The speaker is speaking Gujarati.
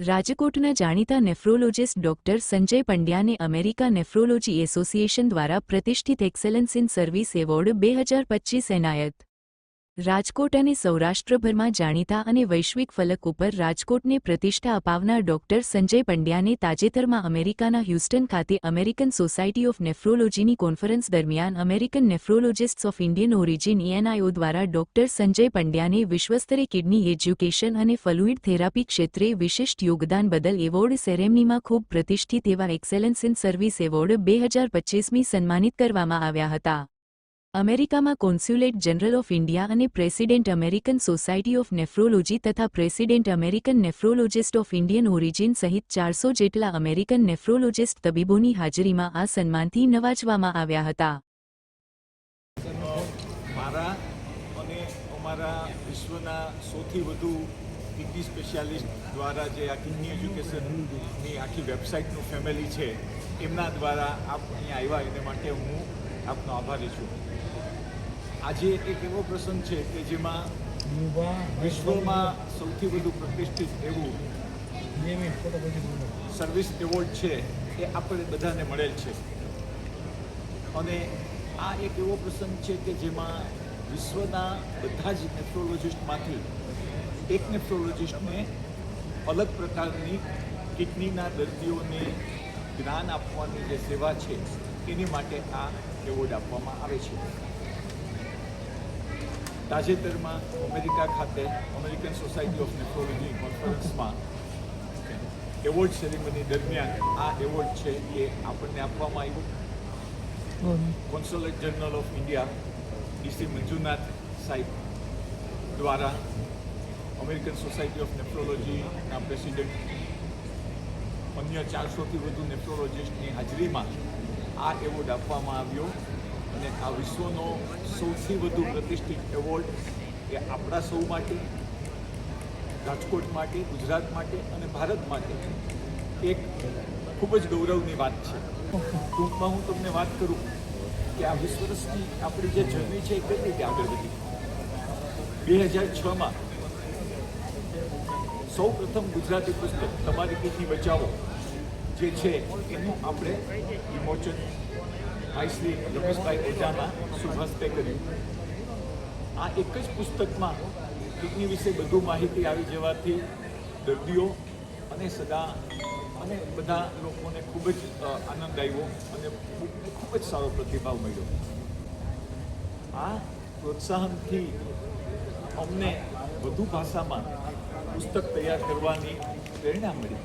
રાજકોટના જાણીતા નેફ્રોલોજિસ્ટ ડોક્ટર સંજય પંડ્યાને અમેરિકા નેફ્રોલોજી એસોસિએશન દ્વારા પ્રતિષ્ઠિત એક્સેલન્સ ઇન સર્વિસ એવોર્ડ બે હજાર પચ્ચીસ એનાયત. રાજકોટ અને સૌરાષ્ટ્રભરમાં જાણીતા અને વૈશ્વિક ફલક ઉપર રાજકોટને પ્રતિષ્ઠા અપાવનાર ડોક્ટર સંજય પંડ્યાને તાજેતરમાં અમેરિકાના હ્યુસ્ટન ખાતે અમેરિકન સોસાયટી ઓફ નેફ્રોલોજીની કોન્ફરન્સ દરમિયાન American nephrologists of Indian origin ENIO દ્વારા ડોક્ટર સંજય પંડ્યાને વિશ્વસ્તરે કિડની એજ્યુકેશન અને ફલુઇડ થેરાપી ક્ષેત્રે વિશિષ્ટ યોગદાન બદલ એવોર્ડ સેરેમનીમાં ખૂબ પ્રતિષ્ઠિત એવા એક્સેલન્સ ઇન સર્વિસ એવોર્ડ બે હજાર પચ્ચીસમી સન્માનિત કરવામાં આવ્યા હતા. અમેરિકામાં કોન્સ્યુલેટ જનરલ ઓફ ઇન્ડિયા અને president American society of nephrology તથા president American nephrologist of Indian origin સહિત ચારસો જેટલા અમેરિકન નેફ્રોલોજિસ્ટ તબીબોની હાજરીમાં આ સન્માનથી નવાજવામાં આવ્યા હતા. કિડની સ્પેશિયાલિસ્ટ દ્વારા જે આ કિડની એજ્યુકેશનની આખી વેબસાઇટનું ફેમિલી છે, એમના દ્વારા આપ અહીંયા આવ્યા, એને માટે હું આપનો આભારી છું. આજે એક એવો પ્રસંગ છે કે જેમાં વિશ્વમાં સૌથી વધુ પ્રતિષ્ઠિત એવું સર્વિસ એવોર્ડ છે એ આપણે બધાને મળેલ છે. અને આ એક એવો પ્રસંગ છે કે જેમાં વિશ્વના બધા જ નેફ્રોલોજિસ્ટમાંથી એક નેફ્રોલોજિસ્ટને અલગ પ્રકારની કિડનીના દર્દીઓને જ્ઞાન આપવાની જે સેવા છે એની માટે આ એવોર્ડ આપવામાં આવે છે. તાજેતરમાં અમેરિકા ખાતે અમેરિકન સોસાયટી ઓફ નેફ્રોલોજી કોન્ફરન્સમાં એવોર્ડ સેરેમની દરમિયાન આ એવોર્ડ છે એ આપણને આપવામાં આવ્યું. Consulate general of India DC Manjunath સાહેબ દ્વારા અમેરિકન સોસાયટી ઓફ નેફ્રોલોજીના પ્રેસિડેન્ટ અન્ય ચારસોથી વધુ નેફ્રોલોજીસ્ટની હાજરીમાં આ એવોર્ડ આપવામાં આવ્યો અને આ વિશ્વનો સૌથી વધુ પ્રતિષ્ઠિત એવોર્ડ એ આપણા સૌ માટે, રાજકોટ માટે, ગુજરાત માટે અને ભારત માટે એક ખૂબ જ ગૌરવની વાત છે. ટૂંકમાં હું તમને વાત કરું કે આ વીસ વર્ષની આપણી જે જર્ની છે એ કઈ રીતે આગળ વધી. બે હજાર છમાં સૌ પ્રથમ ગુજરાતી પુસ્તક, તમારી કિડની બચાવો જે છે એનું આપણે વિમોચન ભાઈ શ્રી રમેશભાઈ ઓઝાના શુભહસ્તે કર્યું. આ એક જ પુસ્તકમાં કિડની વિશે બધું માહિતી આવી જવાથી દર્દીઓ અને સદા અને બધા લોકોને ખૂબ જ આનંદ આવ્યો અને ખૂબ ખૂબ જ સારો પ્રતિભાવ મળ્યો. આ પ્રોત્સાહનથી અમને વધુ ભાષામાં પુસ્તક તૈયાર કરવાની પ્રેરણા મળી.